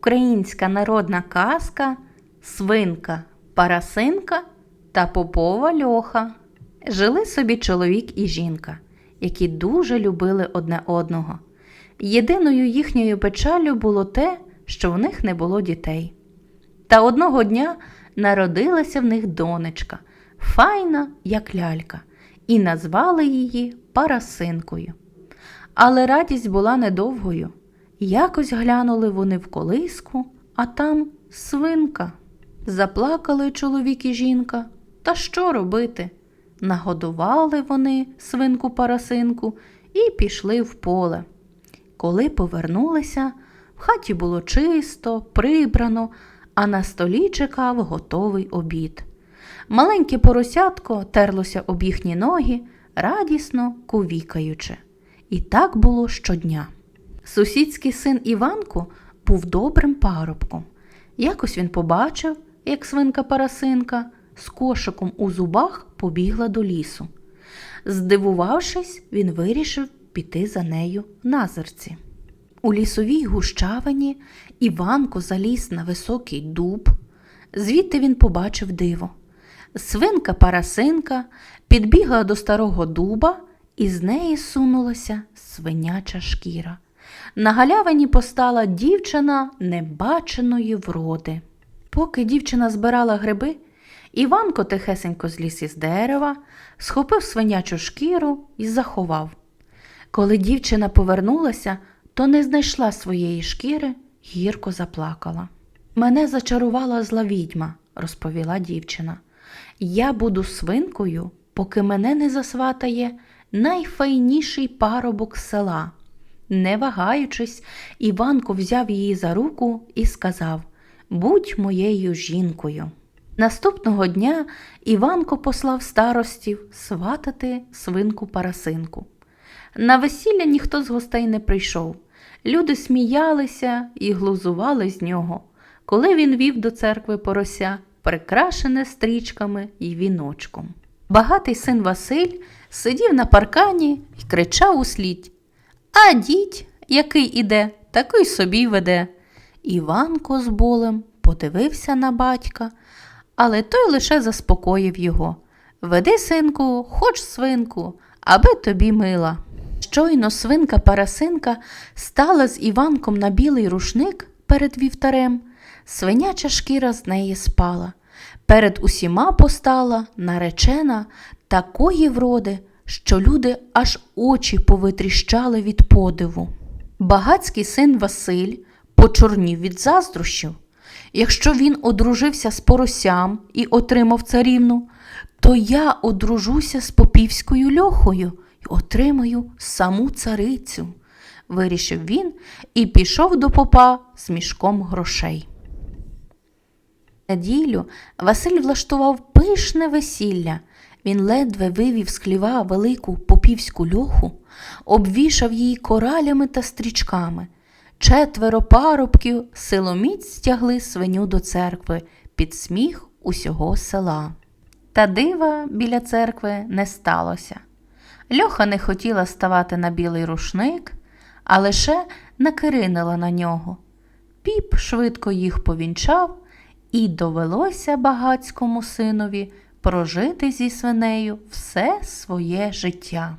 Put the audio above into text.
Українська народна казка Свинка, Парасинка та Попова Льоха. Жили собі чоловік і жінка, які дуже любили одне одного. Єдиною їхньою печалю було те, що в них не було дітей. Та одного дня народилася в них донечка, файна, як лялька, і назвали її Парасинкою. Але радість була недовгою. Якось глянули вони в колиску, а там свинка. Заплакали чоловік і жінка. Та що робити? Нагодували вони свинку парасинку і пішли в поле. Коли повернулися, в хаті було чисто, прибрано, а на столі чекав готовий обід. Маленьке поросятко терлося об їхні ноги, радісно кувікаючи. І так було щодня. Сусідський син Іванко був добрим парубком. Якось він побачив, як свинка Парасинка з кошиком у зубах побігла до лісу. Здивувавшись, він вирішив піти за нею на зерці. У лісовій гущавині Іванко заліз на високий дуб. Звідти він побачив диво. Свинка Парасинка підбігла до старого дуба, і з неї сунулася свиняча шкіра. На галявині постала дівчина небаченої вроди. Поки дівчина збирала гриби, Іванко тихесенько зліз із дерева, схопив свинячу шкіру і заховав. Коли дівчина повернулася, то не знайшла своєї шкіри, гірко заплакала. Мене зачарувала зла відьма, розповіла дівчина. Я буду свинкою, поки мене не засватає найфайніший парубок села. Не вагаючись, Іванко взяв її за руку і сказав Будь моєю жінкою. Наступного дня Іванко послав старостів сватати свинку Парасинку. На весілля ніхто з гостей не прийшов. Люди сміялися і глузували з нього, коли він вів до церкви порося, прикрашене стрічками і віночком. Багатий син Василь сидів на паркані і кричав услід А дідь, який іде, такий собі веде. Іванко з болем подивився на батька, але той лише заспокоїв його Веди, синку, хоч свинку, аби тобі мила. Щойно свинка Парасинка стала з Іванком на білий рушник перед вівтарем, свиняча шкіра з неї спала. Перед усіма постала наречена такої вроди, що люди аж очі повитріщали від подиву. Багацький син Василь почорнів від заздрощів. Якщо він одружився з поросям і отримав царівну, то я одружуся з попівською льохою і отримаю саму царицю, вирішив він і пішов до попа з мішком грошей. Неділю Василь влаштував пишне весілля. Він ледве вивів з хліва велику попівську льоху, обвішав її коралями та стрічками. Четверо парубків силоміць стягли свиню до церкви під сміх усього села. Та дива біля церкви не сталося. Льоха не хотіла ставати на білий рушник, а лише накиринила на нього. Піп швидко їх повінчав, і довелося багацькому синові прожити зі свинею все своє життя.